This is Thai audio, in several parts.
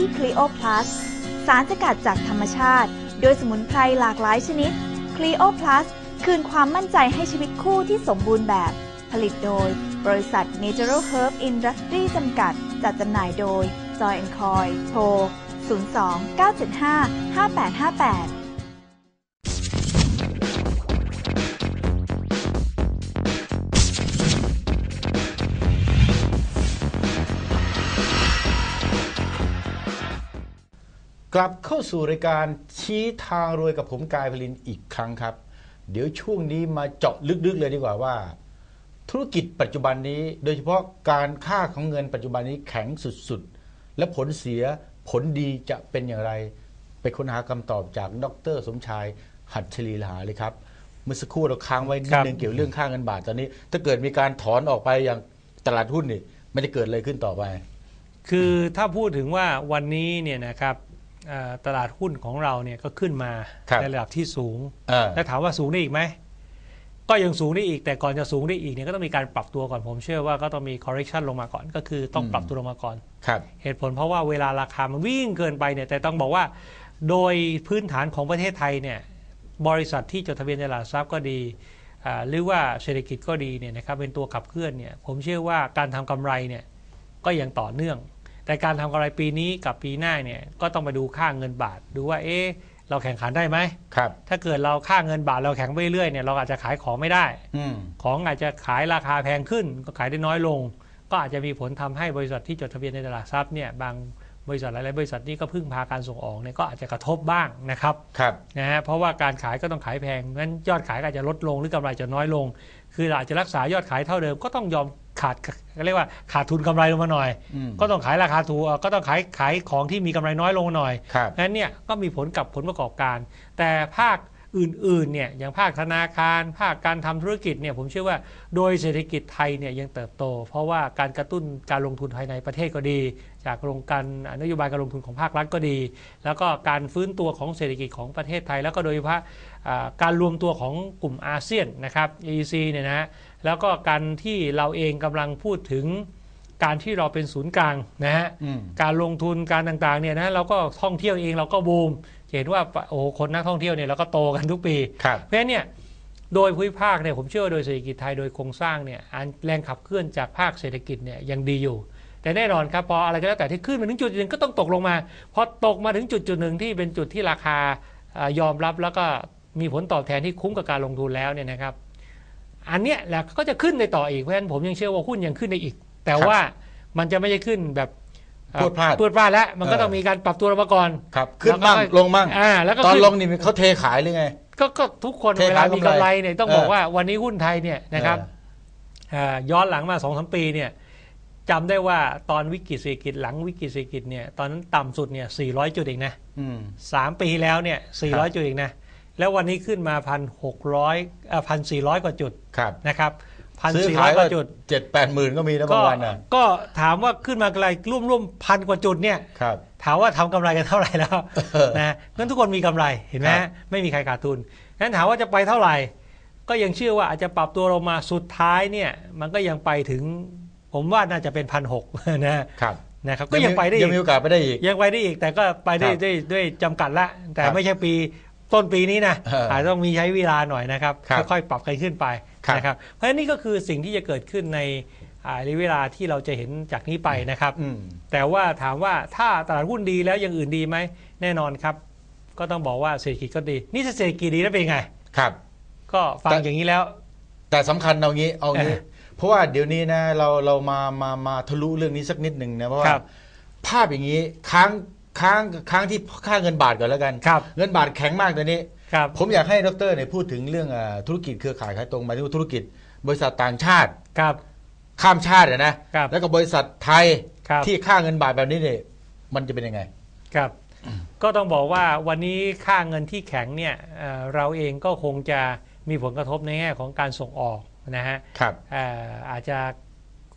ที่คลีโอพลัสารสกัดจากธรรมชาติ โดยสมุนไพรหลากหลายชนิดคลีโอพลัสคืนความมั่นใจให้ชีวิตคู่ที่สมบูรณ์แบบ ผลิตโดย บริษัท Natural Herb Industry จำกัด จัดจำหน่ายโดย Joy Coy โทร 02 975 5858 กลับเข้าสู่รายการชี้ทางรวยกับผมกายพลินอีกครั้งครับ เดี๋ยวช่วงนี้มาเจาะลึกๆเลยดีกว่าว่า ธุรกิจปัจจุบันนี้ โดยเฉพาะการค่าของเงินปัจจุบันนี้แข็งสุดๆ และผลเสียผลดีจะเป็นอย่างไร ไปค้นหาคำตอบจากดร สมชาย หัตถลีลาเลยครับ เมื่อสักครู่เราค้างไว้นิดนึงเกี่ยวเรื่องค่าเงินบาทตอนนี้ ถ้าเกิดมีการถอนออกไปอย่างตลาดหุ้นนี่มันจะเกิดอะไรขึ้นต่อไป คือถ้าพูดถึงว่าวันนี้เนี่ยนะครับเอ่อ ตลาดหุ้นของเราเนี่ยก็ขึ้นมาครับในระดับที่สูงเออแล้วถามว่าสูงได้อีกไหมก็ยังสูงได้อีกแต่ก่อนจะสูงได้อีกเนี่ยก็ต้องมีการปรับตัวก่อนผมเชื่อว่าก็ต้องมี correction ลงมาก่อน ก็คือต้องปรับตัวลงมาก่อนครับเหตุผลเพราะว่าเวลาราคามันวิ่งเกินไปเนี่ยแต่ต้องบอกว่า โดยพื้นฐานของประเทศไทยเนี่ยบริษัทที่จดทะเบียนในตลาดทรัพย์ก็ดีอ่าหรือว่าเศรษฐกิจก็ดีเนี่ยนะครับเป็นตัวขับเคลื่อนเนี่ยผมเชื่อว่าการทำกำไรเนี่ยก็ยังต่อเนื่อง แต่การทำกำไรปีนี้กับปีหน้าเนี่ยก็ต้องไปดูค่าเงินบาท ดูว่าเอ๊ะเราแข่งขันได้ไหม ครับ ถ้าเกิดเราค่าเงินบาทเราแข็งไปเรื่อยเนี่ยเราอาจจะขายของไม่ได้ อืม ของอาจจะขายราคาแพงขึ้น ก็ขายได้น้อยลง ก็อาจจะมีผลทำให้บริษัทที่จดทะเบียนในตลาดทรัพย์เนี่ยบางบริษัทหลายๆบริษัทนี่ก็พึ่งพาการส่งออกเนี่ยก็อาจจะกระทบบ้างนะครับ ครับ นะฮะเพราะว่าการขายก็ต้องขายแพงงั้นยอดขายก็อาจจะลดลงหรือกำไรจะน้อยลง คืออาจจะรักษายอดขายเท่าเดิม ก็ต้องยอมขาดเรียกว่าขาดทุนกำไรลงมาหน่อยอืมก็ต้องขายราคาถูกเอ่อก็ต้องขายขายของที่มีกำไรน้อยลงหน่อยครับงั้นเนี่ยก็มีผลกับผลประกอบการ แต่ภาค อื่นๆเนี่ยอย่างภาคธนาคาร ภาคการทำธุรกิจเนี่ยผมเชื่อว่าโดยเศรษฐกิจไทยเนี่ยยังเติบโต เพราะว่าการกระตุ้นการลงทุนภายในประเทศก็ดี จากโครงการนโยบายการลงทุนของภาครัฐก็ดี แล้วก็การฟื้นตัวของเศรษฐกิจของประเทศไทย แล้วก็โดยเฉพาะการรวมตัวของกลุ่มอาเซียนนะครับ EEC เนี่ยนะฮะแล้วก็การที่เราเองกำลังพูดถึง การที่เราเป็นศูนย์กลางนะฮะอืมการลงทุนการต่างๆเนี่ยนะเราก็ท่องเที่ยวเองเราก็บูมจะเห็นว่าโอ้โหคนนักท่องเที่ยวเนี่ยเราก็โตกันทุกปีครับเพราะฉะนั้นเนี่ยโดยภูมิภาคเนี่ยผมเชื่อว่าโดยเศรษฐกิจไทยโดยโครงสร้างเนี่ยอันแรงขับเคลื่อนจากภาคเศรษฐกิจเนี่ยยังดีอยู่ แต่แน่นอนครับพออะไรก็แล้วแต่ที่ขึ้นมาถึงจุดหนึ่งก็ต้องตกลงมาพอตกมาถึงจุดจุดหนึ่งที่เป็นจุดที่ราคาอ่ายอมรับแล้วก็มีผลตอบแทนที่คุ้มกับการลงทุนแล้วเนี่ยนะครับ อันเนี้ยแหละก็จะขึ้นในต่ออีกเพราะฉะนั้นผมยังเชื่อว่าหุ้นยังขึ้นได้อีก แต่ครับว่ามันจะไม่ใช่ขึ้นแบบเอ่อพรวดพลาดพรวดพลาดแล้วมันก็เออต้องมีการปรับตัวลงมาก่อนครับขึ้นบ้างแล้วก็ลงบ้างอ่าแล้วก็ตอนขึ้นลงนี่เขาเทขายหรือไงก็ก็ทุกคนเทเวลาขายมีกำกำไรไรเนี่ยต้องเออบอกว่าวันนี้หุ้นไทยเนี่ยนะครับเอ่อย้อนหลังมาสองสามปีเนี่ยจำได้ว่าตอนวิกฤตเศรษฐกิจหลังวิกฤตเศรษฐกิจเนี่ยตอนนั้นต่ำสุดเนี่ย400 จุดเองนะอืมสามปีแล้วเนี่ยครับ400 จุดเองนะแล้ววันนี้ขึ้นมาพันหกร้อยเอ่อพันสี่ร้อยกว่าจุดครับนะครับ พันซื้อสี่ขาร้อยยกก็ว่าจุด เจ็ดแปดหมื่นก็มีนะก็บางวันอะก็ถามว่าขึ้นมาไกลร่วมร่วมพันกว่าจุดเนี่ย ครับ ถามว่าทำกำไรกันเท่าไหร่แล้วเออนะงั้นทุกคนมีกำไรเห็นไหมครับไม่มีใครขาดทุนงั้นถามว่าจะไปเท่าไหร่ ก็ยังเชื่อว่าอาจจะปรับตัวลงมาสุดท้ายเนี่ย มันก็ยังไปถึง ผมว่าน่าจะเป็นพันหกนะครับนะครับ ก็ยังไปได้ยัอีงมีกโอกาสไปได้อีก ยังไปได้อีกแต่ก็ไปได้ครับด้วยด้วยจำกัดละ แต่ครับไม่ใช่ปีต้นปีนี้นะเออออาจจะต้องมีใช้เวลาหน่อยนะครับครับ ค่อยๆปรับกันขึ้นไป ครับ นะครับ เพราะฉะนั้นนี่ก็คือสิ่งที่จะเกิดขึ้นในอ่าระยะเวลาที่เราจะเห็นจากนี้ไปนะครับ อืม แต่ว่าถามว่าถ้าตลาดหุ้นดีแล้วอย่างอื่นดีไหมแน่นอนครับ ก็ต้องบอกว่าเศรษฐกิจก็ดี นี่ถ้าเศรษฐกิจดีแล้วเป็นไง ครับ ก็ฟังแต่ อย่างนี้แล้ว แต่สำคัญเอางี้เอางี้ เออเพราะว่าเดี๋ยวนี้นะเราเรามามามาทะลุเรื่องนี้สักนิดหนึ่งนะเพราะว่าครับภาพอย่างนี้ค้างค้างค้างที่ค่าเงินบาทก่อนแล้วกัน ครับ เงินบาทแข็งมากตอนนี้ ครับ ผมอยากให้ดรเนี่ยพูดถึงเรื่องอาธุรกิจเครือข่ายขายตรงหมายถึงว่าธุรกิจ บริษัทต่างชาติครับ ข้ามชาติอะนะครับแล้วก็บริษัทไทยครับที่ค่าเงินบาทแบบนี้เนี่ยมันจะเป็นยังไงครับก็ต้องบอกว่าวันนี้ค่าเงินที่แข็งเนี่ยเอ่อเราเองก็คงจะมีผลกระทบในแง่ของการส่งออกนะฮะครับเอ่ออาจจะ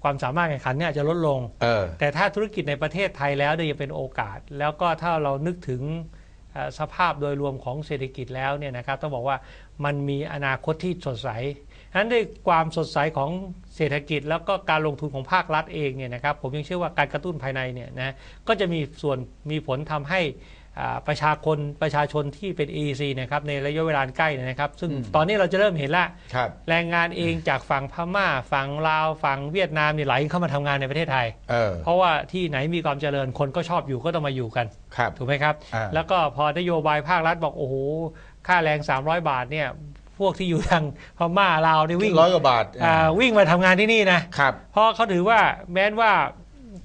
ความสามารถแข่งขันเนี่ยอาจจะลดลงเออแต่ถ้าธุรกิจในประเทศไทยแล้วเนี่ยยังเป็นโอกาส แล้วก็ถ้าเรานึกถึงเอ่อ สภาพโดยรวมของเศรษฐกิจแล้วเนี่ยนะครับต้องบอกว่ามันมีอนาคตที่สดใสนั้นด้วยความสดใสของเศรษฐกิจแล้วก็การลงทุนของภาครัฐเองเนี่ยนะครับผมยังเชื่อว่าการกระตุ้นภายในเนี่ยนะก็จะมีส่วนมีผลทำให้ ประชาชนประชาชนที่เป็น EEC นะครับในระยะเวลาใกล้เนี่ยนะครับ ซึ่งอืมตอนนี้เราจะเริ่มเห็นละครับแรงงานเองจากฝั่งพม่า ฝั่งลาว ฝั่งเวียดนามเนี่ยไหลเข้ามาทำงานในประเทศไทยเออเพราะว่าที่ไหนมีความเจริญคนก็ชอบอยู่ก็ต้องมาอยู่กันครับถูกไหมครับอ่าแล้วก็พอนโยบายภาครัฐบอกโอ้โหค่าแรง 300 บาทเนี่ยพวกที่อยู่ทางพม่าลาวเนี่ยวิ่งร้อยกว่าบาทอ่าวิ่งมาทำงานที่นี่นะครับเพราะเขาถือว่าแม้นว่า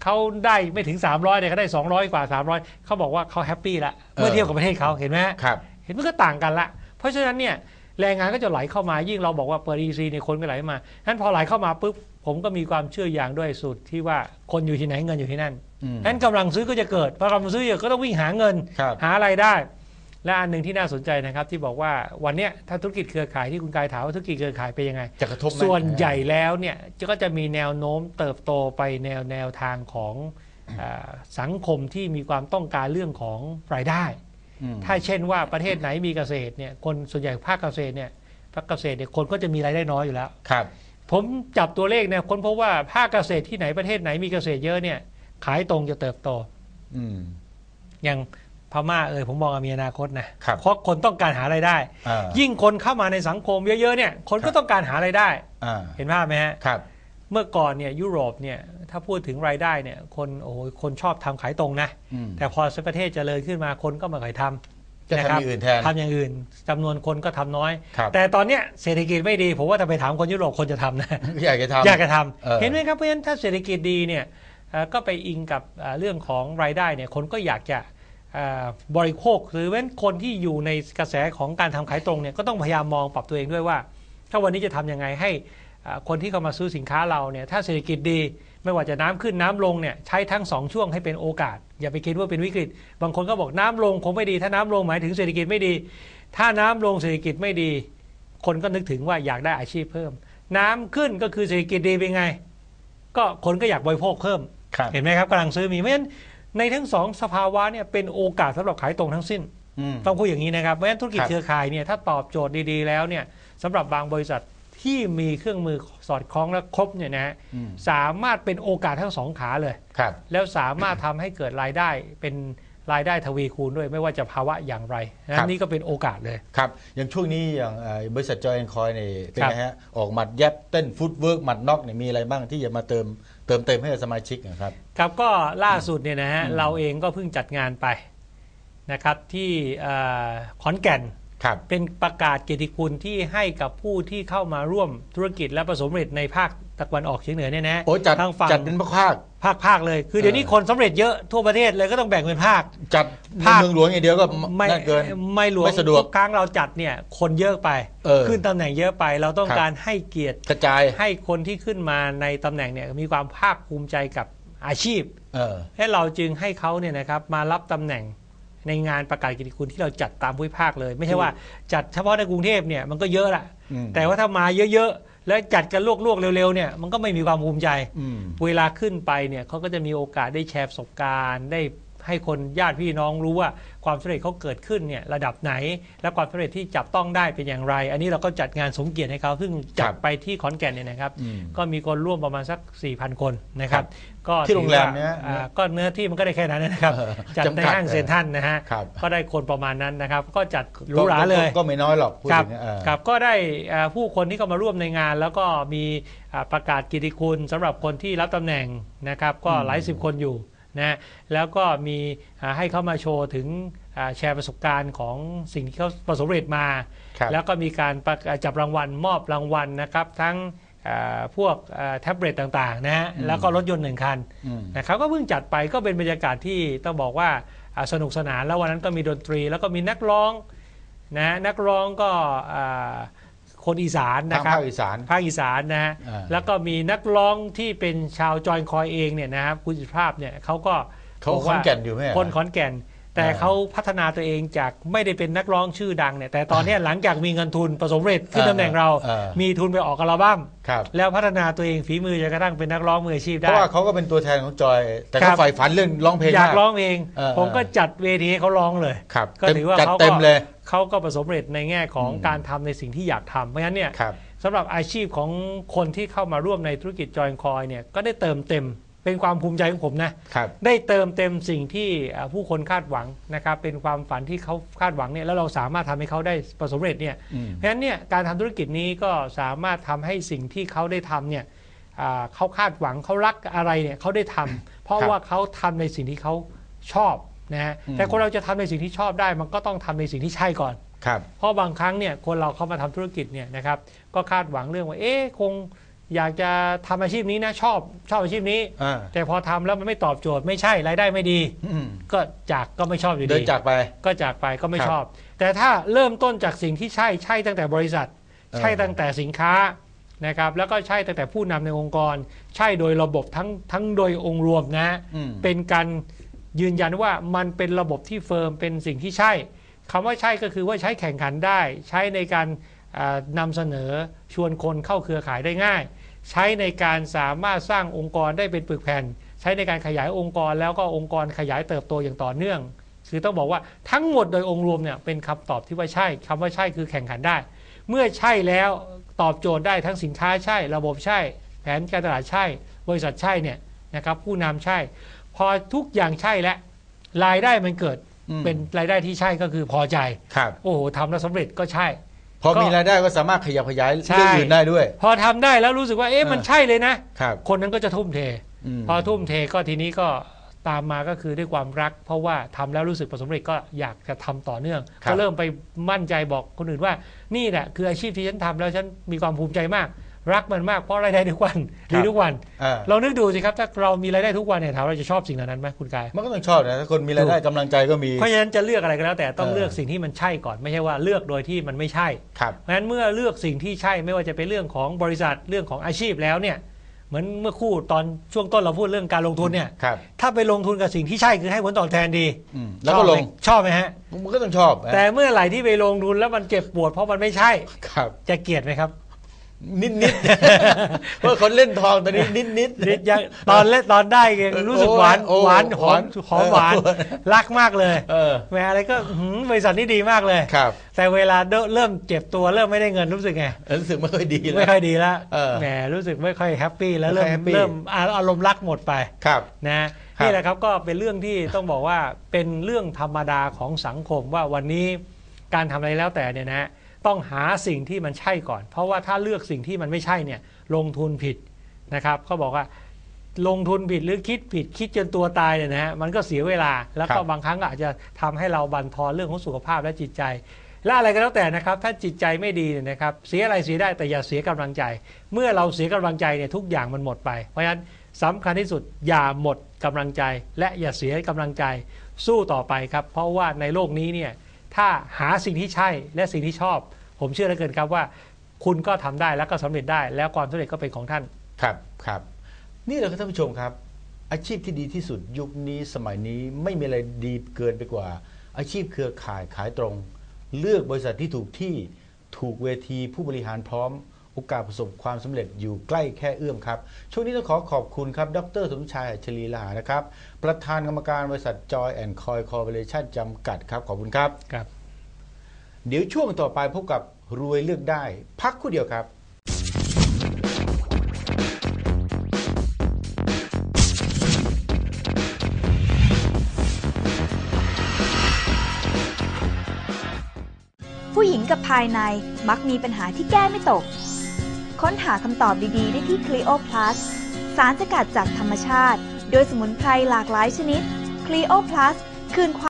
เขาได้ไม่ถึง 300เนี่ยเขาได้ 200 กว่า 300 เขาบอกว่าเขาแฮปปี้ละเมื่อเทียบกับประเทศเขาเห็นไหมฮะครับ เห็นมันก็ต่างกันละ เพราะฉะนั้นเนี่ยแรงงานก็จะไหลเข้ามายิ่งเราบอกว่าเปิด EC เนี่ยคนก็ไหลมานั้นพอไหลเข้ามาปุ๊บผมก็มีความเชื่ออย่างด้วยสุดที่ว่าคนอยู่ที่ไหนเงินอยู่ที่นั่นอืมนั้นกำลังซื้อก็จะเกิดพอกำลังซื้อเยอะก็ต้องวิ่งหาเงินครับหาอะไรายได้ และอันหนึ่งที่น่าสนใจนะครับที่บอกว่าวันเนี้ยถ้าธุรกิจเครือข่ายที่คุณกายถามว่าธุรกิจเครือข่ายเป็นยังไงจะกระทบไหมส่วนใหญ่แล้วเนี่ยก็จะมีแนวโน้มเติบโตไปแนวแนวทางของอาสังคมที่มีความต้องการเรื่องของรายได้อืมถ้าเช่นว่าประเทศไหนมีเกษตรเนี่ยคนส่วนใหญ่ภาคเกษตรเนี่ยภาคเกษตรเนี่ยคนก็จะมีรายได้น้อยอยู่แล้วครับ ผมจับตัวเลขเนี่ยคนพบว่าภาคเกษตรที่ไหนประเทศไหนมีเกษตรเยอะเนี่ยขายตรงจะเติบโตอืมอย่าง พม่าเอ่ยผมมองว่ามีอนาคตนะครับเพราะคนต้องการหารายได้ อ่ายิ่งคนเข้ามาในสังคมเยอะๆเนี่ยคนก็ต้องการหารายได้ อ่าเห็นภาพไหมฮะครับ เมื่อก่อนเนี่ยยุโรปเนี่ยถ้าพูดถึงรายได้เนี่ยคนโอ้โหคนชอบทำขายตรงนะ อืม แต่พอประเทศเจริญขึ้นมาคนก็ไมาขายทำจะนะทำคอรับย่างอื่นแทน ทำอย่างอื่นจำนวนคนก็ทำน้อย ครับ แต่ตอนเนี้ยเศรษฐกิจไม่ดีผมว่าถ้าไปถามคนยุโรปคนจะทำนะ อยากจะทำ อยากจะทเออำเห็นไหมครับเพราะฉะนั้นถ้าเศรษฐกิจดีเนี่ยเอ่อก็ไปอิงกับเอ่อเรื่องของรายได้เนี่ยคนก็อยากจะเอ่อ บริโภคหรือเว้นคนที่อยู่ในกระแสของการทำขายตรงเนี่ยก็ต้องพยายามมองปรับตัวเองด้วยว่า ถ้าวันนี้จะทำยังไงให้เอ่อคนที่เข้ามาซื้อสินค้าเราเนี่ยถ้าเศรษฐกิจดีไม่ว่าจะน้ำขึ้นน้ำลงเนี่ยใช้ทั้งสองช่วงให้เป็นโอกาส อย่าไปคิดว่าเป็นวิกฤต บางคนก็บอกน้ำลงคงไม่ดี ถ้าน้ำลงหมายถึงเศรษฐกิจไม่ดี ถ้าน้ำลงเศรษฐกิจไม่ดี คนก็นึกถึงว่าอยากได้อาชีพเพิ่ม น้ำขึ้นก็คือเศรษฐกิจดีเป็นไง ก็คนก็อยากบริโภคเพิ่มครับเห็นไหมครับกำลังซื้อมีเพราะฉะนั้น ในทั้งสองสภาวะเนี่ยเป็นโอกาสสำหรับขายตรงทั้งสิ้นอืมต้องพูดอย่างนี้นะครับเพราะฉะนั้นธุรกิจครับเครือข่ายเนี่ยถ้าตอบโจทย์ดีๆ แล้วเนี่ยสำหรับบางบริษัทที่มีเครื่องมือสอดคล้องและครบเนี่ยนะฮะอืมสามารถเป็นโอกาสทั้งสองขาเลยครับแล้วสามารถทำให้เกิดรายได้เป็น รายได้ทวีคูณด้วยไม่ว่าจะภาวะอย่างไรครันะบนี่ก็เป็นโอกาสเลย ครับ อย่างช่วงนี้อย่างเอ่อบริษัทจอยแอนคอยเนี่ยเป็นครับไงฮะ ออกหมัดแยบเต้นฟุตเวิร์กหมัดน็อกเนี่ยมีอะไรบ้างที่จะมาเติมเติมเต็มให้กับสมาชิกนะครับ ครับก็ล่าสุดเนี่ยนะฮะอืมเราเองก็เพิ่งจัดงานไปนะครับที่เอ่อขอนแก่น ครับ เป็นประกาศเกียรติคุณที่ให้กับผู้ที่เข้ามาร่วมธุรกิจและประสบความสำเร็จในภาคตะวันออกเฉียงเหนือเนี่ยนะโอ้จัดทางฝั่งจัดเป็นภาคภาคภาคเลย คือเดี๋ยวนี้คนสำเร็จเยอะทั่วประเทศเลยก็ต้องแบ่งเป็นภาค จัดภาคเมืองหลวงอย่างเดียวก็ไม่น่าเกินไม่หลวงไม่สะดวกทุครั้งเราจัดเนี่ยคนเยอะไปเออขึ้นตำแหน่งเยอะไป เราต้องครับการให้เกียรติกระจายให้คนที่ขึ้นมาในตำแหน่งเนี่ยมีความภาคภูมิใจกับอาชีพเออให้เราจึงให้เขาเนี่ยนะครับมารับตำแหน่ง ในงานประกาศเกิยรติคุณที่เราจัดตามภูมิภาคเลย ไม่ใช่ว่าจัดเฉพาะในกรุงเทพเนี่ยมันก็เยอะละอืมแต่ว่าถ้ามาเยอะๆ แล้วจัดกันลวกๆเร็วๆเนี่ยมันก็ไม่มีความภูมิใจอืมเวลาขึ้นไปเนี่ยเขาก็จะมีโอกาสได้แชร์ประสบการณ์ได้ ให้คนญาติพี่น้องรู้ว่าความสำเร็จเขาเกิดขึ้นเนี่ยระดับไหน และความสำเร็จที่จับต้องได้เป็นอย่างไร อันนี้เราก็จัดงานสมเกียรติให้เขาซึ่งจัครัดบไปที่ขอนแก่นเนี่ยนะครับอืมก็มีคนร่วมประมาณสัก 4,000 คนนะครับ ก็ที่โรงแรมถือว่าเนี่ยอ่าก็เนื้อที่มันก็ได้แค่นั้นนะครับเออจัดในจำกัดห้างเซ็นทรัลนะฮะครับก็ได้คนประมาณนั้นนะครับ ก็จัดหรูหราก็เลยก็ก็ไม่น้อยหรอกพูดครับถึงเนี่ยเออครับก็ได้อ่าผู้คนที่เข้ามาร่วมในงาน แล้วก็มีอ่าประกาศกิตติคุณสำหรับคนที่รับตำแหน่งนะครับ ก็อืมหลายสิบคนอยู่ นะแล้วก็มีอ่าให้เข้ามาโชว์ถึงอ่าแชร์ประสบการณ์ของสิ่งที่เขาประสบความสำเร็จมาครับแล้วก็มีการประกาศจับรางวัลมอบรางวัลนะครับ ทั้งอ่าพวกอ่าแท็บเล็ตต่างๆนะฮะอืมแล้วก็รถยนต์หนึ่งคันอืมนะครับก็เพิ่งจัดไปก็เป็นบรรยากาศที่ต้องบอกว่าอ่าสนุกสนานแล้ววันนั้นก็มีดนตรี แล้วก็มีนักร้องนะนักร้องก็อ่า คนอีสานทานะงครับภาคอีสานภาคอีสานนะฮะอ่าแล้วก็มีนักร้องที่เป็นชาวจอยคอยเองเนี่ยนะครับคุณสุภาพเนี่ยเขาก็เขาบอกขอนว่าแก่นอยู่ไหมอะคนขอนแก่น แต่อ่าเขาพัฒนาตัวเองจากไม่ได้เป็นนักร้องชื่อดังเนี่ยแต่ตอนเนี้ยหลังจากมีเงินทุนประสบความสำเร็จขึ้นตำแหน่งเราอ่ามีทุนไปออกอัลบั้มครับแล้วพัฒนาตัวเองฝีมือจนกระทั่งเป็นนักร้องมืออาชีพเพได้ราะว่าเขาก็เป็นตัวแทนของจอย แต่ครัเขาบใฝ่ฝันเรื่องร้องเพลงอยากมร้องเองเออผมก็จัดเวทีให้เขาร้องเลยครับก็เต็มถือว่าจัดเขาเต็มก็เลยเขาก็ประสบความสำเร็จในแง่ของอืมการทำในสิ่งที่อยากทำเพราะฉะนั้นเนี่ยครับสำหรับอาชีพของคนที่เข้ามาร่วมในธุรกิจจอยคอยเนี่ยก็ได้เติมเต็ม เป็นความภูมิใจของผมนะ ครับได้เติมเต็มสิ่งที่อ่าผู้คนคาดหวังนะครับเป็นความฝันที่เขาคาดหวังเนี่ยแล้วเราสามารถทำให้เขาได้ประสบความสำเร็จเนี่ยอืมเพราะฉะนั้นเนี่ยการทำธุรกิจนี้ก็สามารถทำให้สิ่งที่เขาได้ทำเนี่ยอ่าเขาคาดหวังเขารักอะไรเนี่ยเขาได้ทำเพราะครับว่าเขาทำในสิ่งที่เขาชอบนะฮะอืมแต่คนเราจะทำในสิ่งที่ชอบได้ มันก็ต้องทำในสิ่งที่ใช่ก่อน ครับ เพราะบางครั้งเนี่ยคนเราเข้ามาทำธุรกิจเนี่ยนะครับก็คาดหวังเรื่องว่าเอ๊ะคง อยากจะทำอาชีพนี้นะชอบชอบอาชีพนี้อ่าแต่พอทำแล้วมันไม่ตอบโจทย์ไม่ใช่รายได้ไม่ดีอืมก็จากก็ไม่ชอบอยู่เดินดีจากไปก็จากไปก็ไม่ครับชอบ แต่ถ้าเริ่มต้นจากสิ่งที่ใช่ใช่ตั้งแต่บริษัทเออใช่ตั้งแต่สินค้านะครับแล้วก็ใช่ตั้งแต่ผู้นำในองค์กร ใช่โดยระบบทั้งทั้งโดยองค์รวมนะอืมเป็นการยืนยันว่ามันเป็นระบบที่เฟิร์มเป็นสิ่งที่ใช่คำว่าใช่ก็คือว่าใช้แข่งขันได้ ใช้ในการอ่านำเสนอชวนคนเข้าเครือข่ายได้ง่าย ใช้ในการสามารถสร้างองค์กรได้เป็นปึกแผ่น ใช้ในการขยายองค์กรแล้วก็องค์กรขยายเติบโตอย่างต่อเนื่อง คือต้องบอกว่าทั้งหมดโดยองค์รวมเนี่ยเป็นคำตอบที่ว่าใช่คำว่าใช่คือแข่งขันได้ เมื่อใช่แล้วตอบโจทย์ได้ทั้งสินค้าใช่ ระบบใช่ แผนการตลาดใช่ บริษัทใช่เนี่ยนะครับผู้นำใช่ พอทุกอย่างใช่แล้วรายได้มันเกิดอืมเป็นรายได้ที่ใช่ก็คือพอใจครับโอ้โหทำแล้วสำเร็จก็ใช่ พอก็มีรายได้ก็สามารถขยับขยายใช่เรื่องอื่นได้ด้วย พอทำได้แล้วรู้สึกว่าเอ๊ะมันเออใช่เลยนะครับคนนั้นก็จะทุ่มเทมพอทุ่มเทก็ทีนี้ก็ตามมาก็คือด้วยความรัก เพราะว่าทำแล้วรู้สึกประสบความสำเร็จก็อยากจะทำต่อเนื่องครับก็เริ่มไปมั่นใจบอกคนอื่นว่านี่แหละคืออาชีพที่ฉันทำแล้วฉันมีความภูมิใจมาก รักมันมากเพราะรายได้ทุกวันดีทุกวันอ่าเรานึกดูสิครับ ถ้าเรามีรายได้ทุกวันเนี่ยถามเราจะชอบสิ่งเหล่านั้นไหมคุณกาย มันก็ต้องชอบนะถ้าคนมีรายได้กำลังใจก็มี เพราะฉะนั้นจะเลือกอะไรก็แล้วแต่ต้องเออเลือกสิ่งที่มันใช่ก่อนไม่ใช่ว่าเลือกโดยที่มันไม่ใช่ครับเพราะฉะนั้นเมื่อเลือกสิ่งที่ใช่ไม่ว่าจะเป็นเรื่องของบริษัทเรื่องของอาชีพแล้วเนี่ยเหมือนเมื่อคู่ตอนช่วงต้นเราพูดเรื่องการลงทุนเนี่ยครับถ้าไปลงทุนกับสิ่งที่ใช่คือให้ผลตอบแทนดีอืมแล้วก็ลงชอบไหมชอบไหมฮะมันก็ต้องชอบนะแต่เมื่อไหร่ที่ไปลงทุนแล้วมันเจ็บปวดเพราะมันไม่ใช่ครับจะเกลียดไหมครับ นิดนิดเพราะคนเล่นทองตอนนี้นิดนิดนิดยังตอนเล่นตอนได้ไงรู้สึกหวานโอ้หวานหอมหวานหอมหวานเออรักมากเลยเออแหมอะไรก็หืมบริษัทนี้ดีมากเลยครับ แต่เวลาเริ่มเจ็บตัวเริ่มไม่ได้เงินรู้สึกไงรู้สึกไม่ค่อยดีแล้วไม่ค่อยดีแล้วเออแหมรู้สึกไม่ค่อยแฮปปี้แล้วไม่เริ่ค่อยม happy เริ่มอาอารมณ์รักหมดไปครับนะครับนี่แหละครับก็เป็นเรื่องที่ต้องบอกว่าเป็นเรื่องธรรมดาของสังคมว่าวันนี้การทำอะไรแล้วแต่เนี่ยนะ ต้องหาสิ่งที่มันใช่ก่อน เพราะว่าถ้าเลือกสิ่งที่มันไม่ใช่เนี่ยลงทุนผิดนะครับเขาบอกว่าลงทุนผิดหรือคิดผิดคิดจนตัวตายเนี่ยนะฮะมันก็เสียเวลา แล้วก็ครับบางครั้งก็อาจจะทำให้เราบั่นทอนเรื่องของสุขภาพและจิตใจ และอะไรก็แล้วแต่นะครับ ถ้าจิตใจไม่ดีเนี่ยนะครับเสียอะไรเสียได้แต่อย่าเสียกำลังใจ เมื่อเราเสียกำลังใจเนี่ยทุกอย่างมันหมดไป เพราะฉะนั้นสำคัญที่สุดอย่าหมดกำลังใจ และอย่าเสียกำลังใจสู้ต่อไปครับ เพราะว่าในโลกนี้เนี่ย ถ้าหาสิ่งที่ใช่และสิ่งที่ชอบ ผมเชื่อเหลือเกินครับว่า คุณก็ทำได้แล้วก็สำเร็จได้ แล้วความสำเร็จก็เป็นของท่าน ครับครับ นี่แหละครับท่านผู้ชมครับ อาชีพที่ดีที่สุดยุคนี้สมัยนี้ไม่มีอะไรดีเกินไปกว่า อาชีพเครือข่ายขายตรง เลือกบริษัทที่ถูกที่ถูกเวทีผู้บริหารพร้อม โอกาสประสบความสำเร็จอยู่ใกล้แค่เอื้อมครับ ช่วงนี้ต้องขอขอบคุณครับ ดรสมชายอัจฉรีลาหานะครับ ประธานกรรมการบริษัทจอยแอนด์คอยคอร์ปอเรชั่นจำกัดครับ ขอบคุณครับ ครับ เดี๋ยวช่วงต่อไปพบกับรวยเลือกได้ พักครู่เดียวครับผู้หญิงกับภายในมักมีปัญหาที่แก้ไม่ตก ค้นหาคำตอบดีๆ ได้ที่ Clio Plus สารสกัดจากธรรมชาติ โดยสมุนไพรหลากหลายชนิด Clio Plus คืนความ